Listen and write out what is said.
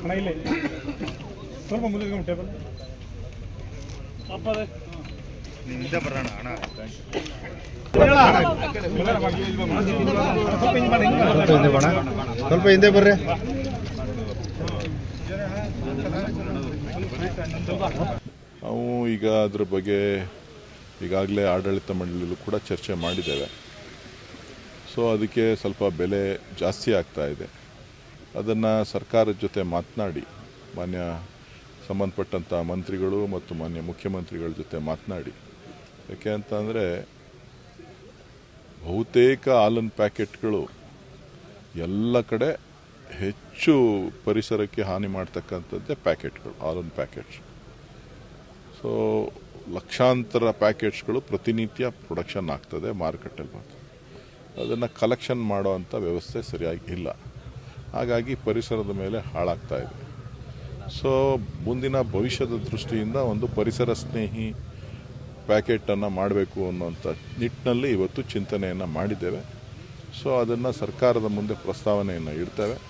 ಅಣ್ಣ ಇಲ್ಲಿ ಸ್ವಲ್ಪ ಮುಂದೆ ಟೇಬಲ್ ಹಿಂದೆ ಬರೋಣ ಅಣ್ಣ ಸ್ವಲ್ಪ ಹಿಂದೆ ಬರ್ರಿ ನಾವು ಈಗ ಅದರ ಬಗ್ಗೆ ಈಗಾಗಲೇ ಆಡಳಿತ ಮಂಡಳಿಯಲ್ಲೂ ಕೂಡ ಚರ್ಚೆ ಮಾಡಿದ್ದೇವೆ. ಸೊ ಅದಕ್ಕೆ ಸ್ವಲ್ಪ ಬೆಲೆ ಜಾಸ್ತಿ ಆಗ್ತಾ ಇದೆ. ಅದನ್ನು ಸರ್ಕಾರದ ಜೊತೆ ಮಾತನಾಡಿ, ಮಾನ್ಯ ಸಂಬಂಧಪಟ್ಟಂಥ ಮಂತ್ರಿಗಳು ಮತ್ತು ಮಾನ್ಯ ಮುಖ್ಯಮಂತ್ರಿಗಳ ಜೊತೆ ಮಾತನಾಡಿ. ಯಾಕೆ ಅಂತಂದರೆ ಬಹುತೇಕ ಹಾಲಿನ ಪ್ಯಾಕೆಟ್ಗಳು ಎಲ್ಲ ಕಡೆ ಹೆಚ್ಚು ಪರಿಸರಕ್ಕೆ ಹಾನಿ ಮಾಡ್ತಕ್ಕಂಥದ್ದೇ ಪ್ಯಾಕೆಟ್ಗಳು, ಹಾಲಿನ ಪ್ಯಾಕೆಟ್ಸ್. ಸೊ ಲಕ್ಷಾಂತರ ಪ್ಯಾಕೆಟ್ಸ್ಗಳು ಪ್ರತಿನಿತ್ಯ ಪ್ರೊಡಕ್ಷನ್ ಆಗ್ತದೆ ಮಾರುಕಟ್ಟೆಲಿ ಬರ್ತದೆ ಅದನ್ನು ಕಲೆಕ್ಷನ್ ಮಾಡುವಂಥ ವ್ಯವಸ್ಥೆ ಸರಿಯಾಗಿ ಇಲ್ಲ. ಹಾಗಾಗಿ ಪರಿಸರದ ಮೇಲೆ ಹಾಳಾಗ್ತಾ ಇದೆ. ಸೊ ಮುಂದಿನ ಭವಿಷ್ಯದ ದೃಷ್ಟಿಯಿಂದ ಒಂದು ಪರಿಸರ ಸ್ನೇಹಿ ಪ್ಯಾಕೆಟನ್ನು ಮಾಡಬೇಕು ಅನ್ನೋಂಥ ನಿಟ್ಟಿನಲ್ಲಿ ಇವತ್ತು ಚಿಂತನೆಯನ್ನು ಮಾಡಿದ್ದೇವೆ. ಸೊ ಅದನ್ನು ಸರ್ಕಾರದ ಮುಂದೆ ಪ್ರಸ್ತಾವನೆಯನ್ನು ಇಡ್ತೇವೆ.